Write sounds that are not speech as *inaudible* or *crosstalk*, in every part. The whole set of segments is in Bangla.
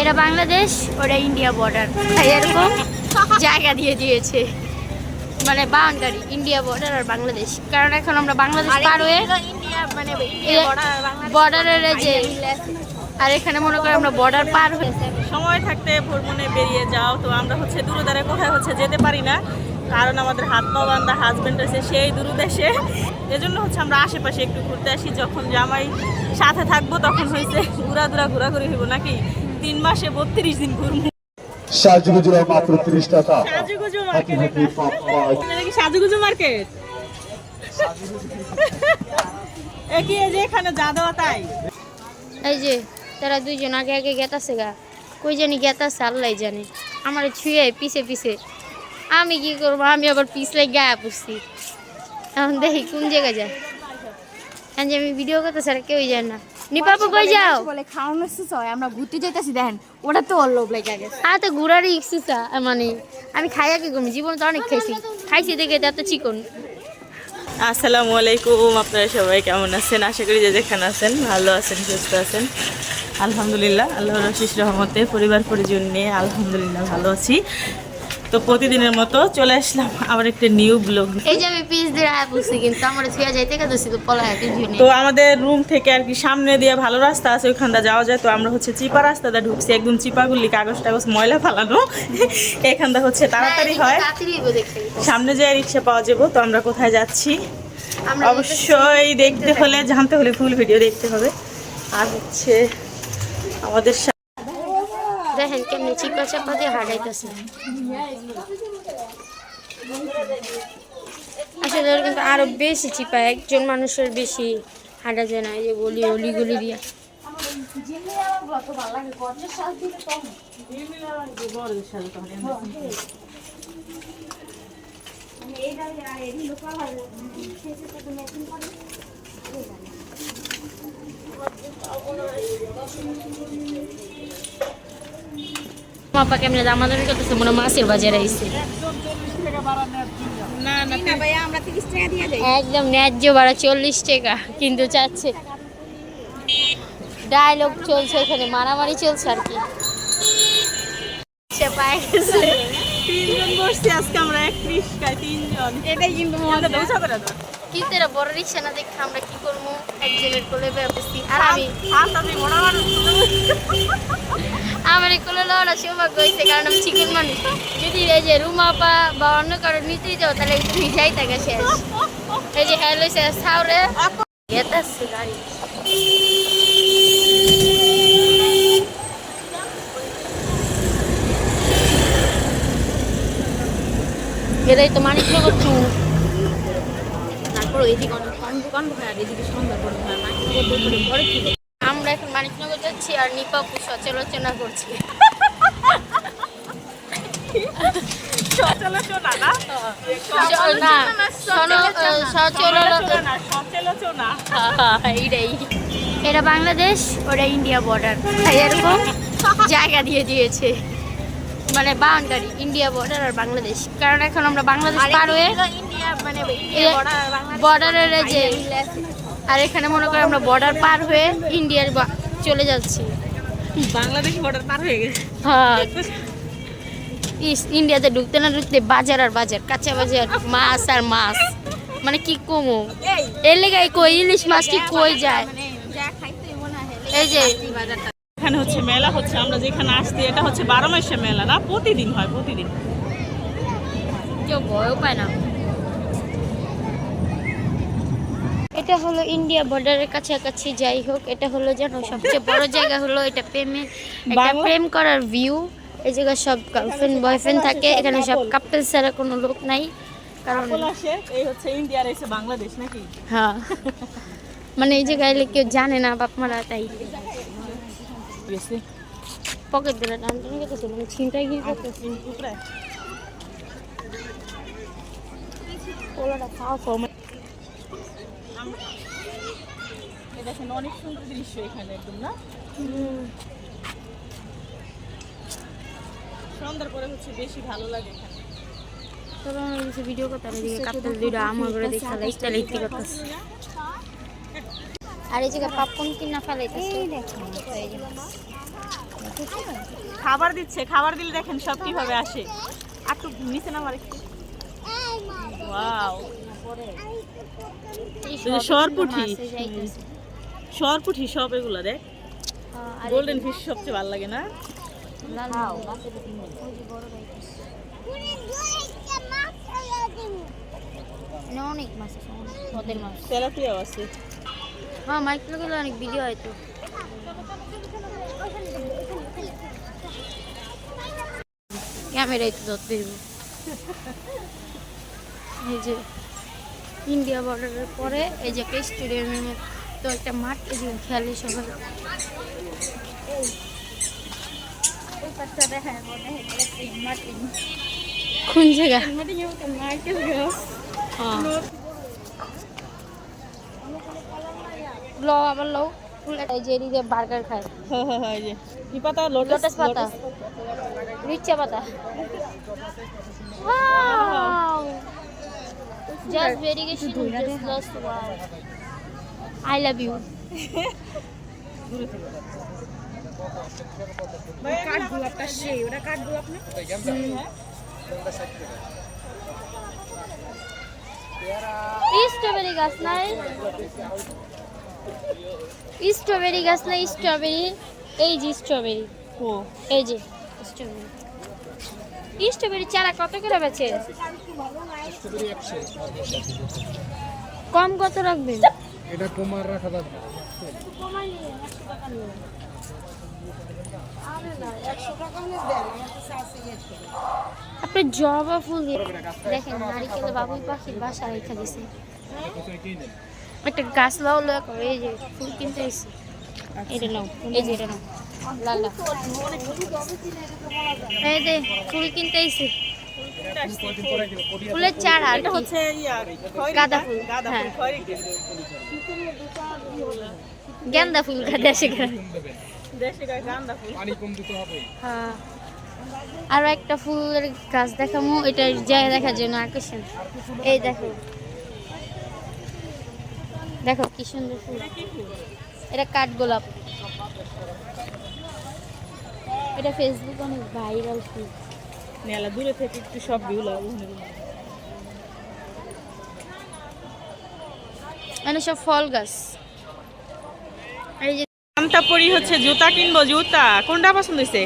এটা বাংলাদেশ ওটা ইন্ডিয়া বর্ডার এরকম জায়গা দিয়ে দিয়েছে। মানে বাউন্ডারি ইন্ডিয়া বর্ডার আর বাংলাদেশ। কারণ এখন আমরা বাংলাদেশ পার হয়ে মানে বর্ডারের যে আর এখানে মনে করি আমরা বর্ডার পার হয়ে সময় থাকতে ভ্রমণে বেরিয়ে যাও তো আমরা হচ্ছে দূরদারে কোথায় হচ্ছে যেতে পারি না। কারণ আমাদের হাত পা বান্ধা হাজবেন্ড আছে সেই দূরদেশে। এজন্য হচ্ছে আমরা আশেপাশে একটু ঘুরতে আসি যখন জামাই সাথে থাকব তখন হয়েছে ঘুরা ঘুরা ঘোরাঘুরি হইব নাকি? তিন মাসে বত্রিশ দিন ঘুরবো। সাজগুজুরা মাত্র তিরিশ টাকা। সাজুগুজু মার্কেট হাতি কি সাজুগুজু মার্কেট এ যে এখানে যা দেওয়া তাই? এই যে তারা দুইজন আগে আগে গেতাছে গা। কই জানি গেতাছে আল্লাহ জানে। আমার ছুঁয়ে পিছে পিছে। আমি কি করব? আমি আবার পিছলে গায়ে পড়ছি। এখন দেখি কোন জায়গায় যায়। এখন যে আমি ভিডিও করতে স্যার কেউই যায় না। নিপাপু কই যাও। বলে খাওয়ানো শেষ হয় আমরা ঘুরতে যাইতেছি দেখেন ওটা তো অল্লোভ লেগে গেছে। আর তো ঘুরারই ইচ্ছা মানে আমি খাইয়া কি করব জীবন তো অনেক খাইছি। খাইছি দেখে এত চিকন। আসসালামু আলাইকুম আপনারা সবাই কেমন আছেন? আশা করি যে যেখানে আছেন ভালো আছেন সুস্থ আছেন। আলহামদুলিল্লাহ আল্লাহর রশিস রহমতে পরিবার পরিজন নিয়ে আলহামদুলিল্লাহ ভালো আছি। তো প্রতিদিনের মতো চলে আসলাম আবার একটা নিউ ব্লগ। এই যে আমি পিস দিয়ে আয়া পড়ছি কিন্তু আমার ছুঁয়া যাইতে গেছি তো পলা হাতে ঝুনে তো আমাদের রুম থেকে আর কি সামনে দিয়ে ভালো রাস্তা আছে ওইখানটা যাওয়া যায়। তো আমরা হচ্ছে চিপা রাস্তাটা ঢুকছি একদম চিপাগুলি কাগজ টাগজ ময়লা ফালানো। এখানটা হচ্ছে তাড়াতাড়ি হয়। তাড়াতাড়ি দেখতে। সামনে যে রিক্সা পাওয়া যাব তো আমরা কোথায় যাচ্ছি? অবশ্যই দেখতে হলে জানতে হলে ফুল ভিডিও দেখতে হবে। আর হচ্ছে আমাদের দেখেন কেমনি চিপা চাপা দিয়ে হাঁটাইতেছে। আসলে ওর কিন্তু আরও বেশি চিপা, একজন মানুষের বেশি হাঁটা যায় না, এই যে গলি অলি গলি দিয়ে পাপা কেমনে কত করতেছে মনে মাছের বাজারে আইছে। না না না ভাইয়া আমরা তিরিশ টাকা দিয়ে যাই। একদম ন্যায্য ভাড়া চল্লিশ টাকা কিন্তু চাচ্ছে। ডায়লগ চলছে এখানে মারামারি চলছে আর কি। সে পায়ে গেছে। তিনজন বসছি আজকে আমরা এক রিক্সায় তিনজন। এটাই কিন্তু আমাদের দৌড়া করে দাও। কিন্তু এরা বড় রিক্সা না দেখে আমরা কি করব? একজনের কোলে আর আমি মানুষ। আমার কোলে লওয়াটা সৌভাগ্য হয়েছে কারণ আমি চিকন মানুষ। যদি এই যে রুমা পা বা অন্য কারও নিতেই যাও তাহলে তুমি যাই থাকে শেষ। এই যে হ্যালো শেষ সাউরে। গাড়ি। এটাই তো মানিকনগর টু তারপর এদিকে অনেক কম দোকান আর এদিকে সুন্দর করে মানিকনগর দোকানে পরে কি আমরা এখন মানিকনগর যাচ্ছি আর নিপাপু সচলোচনা করছি। এটা বাংলাদেশ ওটা ইন্ডিয়া বর্ডার এরকম জায়গা দিয়ে দিয়েছে। মানে বাউন্ডারি ইন্ডিয়া বর্ডার আর বাংলাদেশ। কারণ এখন আমরা বাংলাদেশ পার হয়ে মানে বর্ডারের যে আর এখানে মনে করি আমরা বর্ডার পার হয়ে ইন্ডিয়ার বা- চলে যাচ্ছি। বাংলাদেশ বর্ডার পার হয়ে গেছে। হ্যাঁ। ইস ইন্ডিয়াতে ঢুকতে না ঢুকতে বাজার আর বাজার কাঁচা বাজার মাছ আর মাছ। মানে কি কমো? এর লেগে কই ইলিশ মাছ কি কই যায়? মানে যা খাইতে মনে এই যে এখানে হচ্ছে মেলা হচ্ছে আমরা যেখানে আসছি এটা হচ্ছে বারো মাসের মেলা না? প্রতিদিন হয় প্রতিদিন। কেউ ভয়ও পায় না। এটা হলো ইন্ডিয়া বর্ডারের কাছাকাছি যাই হোক এটা হলো যেন সবচেয়ে বড় জায়গা হলো এটা একটা প্রেম করার ভিউ এই জায়গায় সব গার্লফ্রেন্ড বয়ফ্রেন্ড থাকে এখানে সব কাপল ছাড়া কোনো লোক নাই। কারণ এই হচ্ছে ইন্ডিয়ার এসে বাংলাদেশ নাকি? হ্যাঁ। মানে এই জায়গায় এলে কেউ জানে না বাপ মারা তাই। গেছে পকেট ধরে টান টান করতেছে মানে ছিনটাই গিয়ে করতেছে। উপরে পোলাটা খাওয়া কম। দেখেন অনেক সুন্দর দৃশ্য এখানে একদম না? সন্ধ্যার পরে হচ্ছে বেশি ভালো লাগে এখানে। তবে আমার কিছু ভিডিও করতে আমি কাপড় দুইটা আমার করে দেখা লাইস্টাইল ইত্তি করতেছে আর এই জায়গায় পাপকর্ন কিনা ফেলাইতেছে। খাবার দিচ্ছে খাবার দিলে দেখেন সব কীভাবে আসে। আর একটু নিচে নামার একটু। ওয়াও যাইতেছে। সরপুঠি সব এগুলো দেখ। আর গোল্ডেন ফিশ সবচেয়ে ভালো লাগে না? অনেক মাছ। আছে অনেক মাছ তেলাপিয়াও আছে। হ্যাঁ মাইক্রোগুলো অনেক ভিডিও হয়তো ক্যামেরায় তো ধরতে দিব এই যে ইন্ডিয়া বর্ডারের পরে এই যে একটা স্টেডিয়ামের তো একটা মাঠ এই যে খেলে সবাই কোন জায়গা হ্যাঁ লো আবার লো এই যে এদিকে বার্গার খায়। হ্যাঁ হ্যাঁ হ্যাঁ এই যে কি পাতা। লোটাস পাতা রিচা পাতা wow just variegation just last wow I love you কাঠ গোলাপটা সেই ওটা কাঠ গোলাপ না স্ট্রবেরি গাছ নাই? স্ট্রবেরি গাছ না স্ট্রবেরি? এই যে স্ট্রবেরি। ও। এই যে স্ট্রবেরি। স্ট্রবেরি চারা কত করে বেচে? কম কত রাখবেন? এটা তোমার রাখা যাবে। আপনি জবা ফুল দিয়ে দেখেন নারিকেল বাবুই পাখির বাসা রেখে দিছে। একটা গাছ লাও লো করে এই যে ফুল কিনতে এসে এটা নাও এই যে এটা নাও। লাল লাল। এই দে ফুল কিনতে এসে ফুলের চারা আর এটা হচ্ছে গাঁদা ফুল, গাঁদা হ্যাঁ। ফুল গেন্দা ফুল দেশে গাঁদা ফুল। পানি কম দিতে হবে। হ্যাঁ। আরও একটা ফুলের গাছ দেখামু এটা জায়গা দেখার জন্য আকর্ষণ। এই দেখো। দেখো কি সুন্দর ফুল। এটা কাঠ গোলাপ। এটা ফেসবুক অনেক ভাইরাল ফুল। নেলা দূরে থেকে একটু সব ভিউ লাগে মানে সব ফল গাছ। এই যে আমটা পরি হচ্ছে জুতা কিনবো জুতা। কোনটা পছন্দ হয়েছে?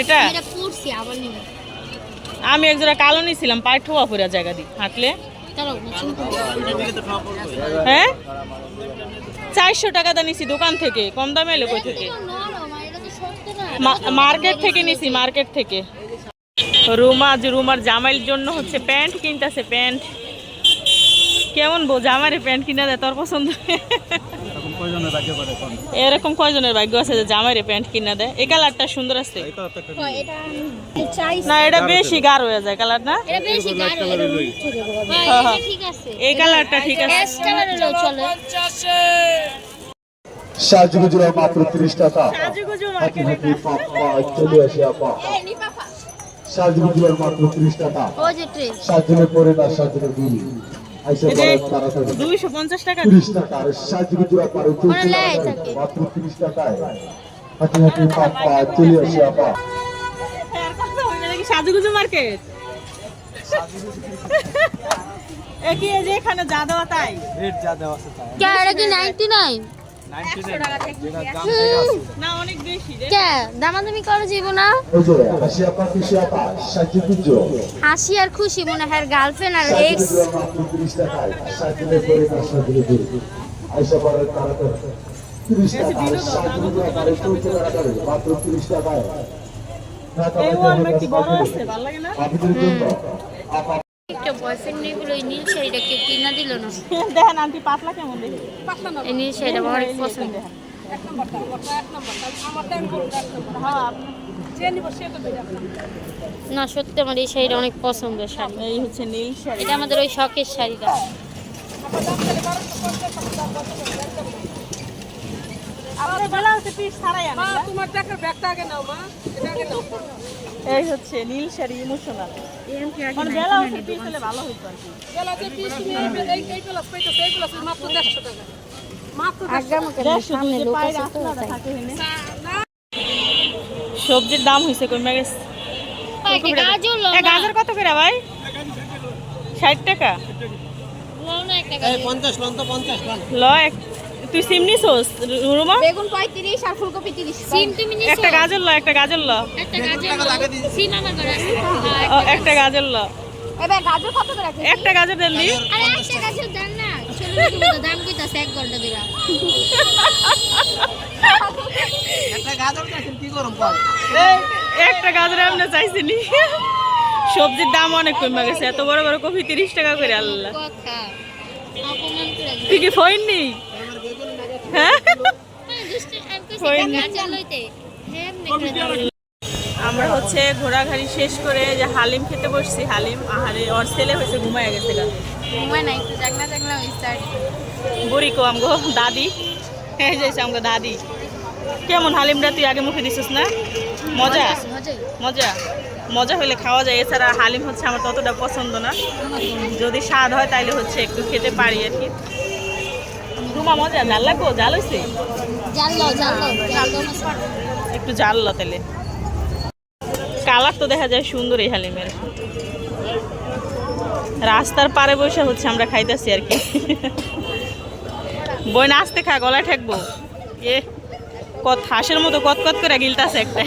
এটা? এটা পড়ছি আবার নিব। আমি একজোড়া কালো নিয়েছিলাম পায়ে ঠোয়া পরে জায়গা দিই হাঁটলে। হ্যাঁ? চারশো টাকা দা নিছি দোকান থেকে, কম দামে এলো কই থেকে? মার্কেট থেকে নিছি, মার্কেট থেকে। রুমা, যে রুমার জামাইয়ের জন্য হচ্ছে প্যান্ট কিনতেছে, প্যান্ট। কেমন বো জামারে প্যান্ট কিনা দেয়, তোর পছন্দ? এখন কয়জনের ভাগ্য করে কোন এরকম কয়জনের ভাগ্য আছে যে জামাইরে প্যান্ট কিনা দেয়? এই কালারটা সুন্দর আছে। হয়, এটা আমি চাই। না এটা বেশি গাঢ় হয়ে যায় কালার না? হ্যাঁ হ্যাঁ, এটা। ঠিক আছে। এই কালারটা ঠিক আছে। সাজগুজরা মাত্র তিরিশ টাকা হাতি মার্কেটে হাতি পাপা চলে আসে আপা। সাজগুজরার মাত্র তিরিশ টাকা ও যে ট্রে সাজনে পরে না সাজনে দুই দুইশো পঞ্চাশ টাকা। তিরিশ টাকা আর সাজগুজরা পারে চলছে ওরা লেয় থাকে। মাত্র তিরিশ টাকায়। হাতি হাতি পাপা চলে আসে আপা। সাজুগুজু মার্কেট। এ কি এখানে যা দেওয়া তাই? রেট যা দেওয়া আছে তাই। কি 99 না অনেক বেশি রে কে দামাদামি করে যাইব না হাসি আর খুশি মনে হয় গার্লফ্রেন্ড আর এক্স টাকায় টাকায় বয়ফ্রেন্ড নেই বলে এই নীল শাড়িটা কেউ কিনা দিল না। *laughs* দেখেন আন্টি পাতলা কেমন দেখি? এই নীল শাড়িটা আমার অনেক পছন্দ। হ্যাঁ না সত্যি আমার এই শাড়িটা অনেক পছন্দের শাড়ি। এই হচ্ছে নীল শাড়ি। এটা আমাদের ওই শখের শাড়িটা। এই হচ্ছে নীল শাড়ি ইমোশনাল। বেলা হচ্ছে পিস হলে ভালো হইতো আর কি। বেলাতে পিস তুমি এই এই গ্লাস পাইতো এই গ্লাস মাত্র 150 টাকা। মাত্র আগাম দেড়শো দুই যে পায়ের আসলাটা থাকে এখানে। সবজির দাম হয়েছে কমে গেছে গাজর লো এ, গাজর কত করে ভাই? ষাট টাকা। গাজর। ল এক- তুই সিম নিছোস রুমা? বেগুন পঁয়ত্রিশ আর ফুলকপি তিরিশ। সিম তুমি নিছো একটা গাজর ল একটা গাজর ল। একটা গাজর লো। সিম আমার ঘরে আছে। হ্যাঁ, একটা গাজর। ল। এবার গাজর কত করে? একটা গাজর দেন দি। আরে একটা গাজর দেন না। চলো তুমি দাম কইতাছে এক ঘণ্টা দিলা একটা গাজর আমরা চাইছি নি সবজির দাম অনেক কমে গেছে এত বড় বড় কপি তিরিশ টাকা করে আল্লাহ। কথা। তুই কি ফইন নি আমরা হচ্ছে ঘোরাঘুরি শেষ করে যে হালিম খেতে বসছি। হালিম আহারে ওর ছেলে হয়েছে ঘুমায় গেছে ঘুমায় নাই একটু জাগনা জাগনা হয়েছে বুড়ি কো আমগো দাদি। এই যে আমগো দাদি। কেমন হালিমটা তুই আগে মুখে দিছিস না? মজা? মজা? মজা হলে খাওয়া যায়। এছাড়া হালিম হচ্ছে আমার ততটা পছন্দ না। যদি স্বাদ হয় তাইলে হচ্ছে একটু খেতে পারি আর কি। রুমা মজা জাল লাগবো জাল না একটু জাল ল তাহলে কালার তো দেখা যায় সুন্দর এই হালিমের রাস্তার পারে বসে হচ্ছে আমরা খাইতেছি আর কি। বই না আসতে খা গলায় ঠেকবো। এ কত হাঁসের মতো কত কত করে গিলতাছে একটা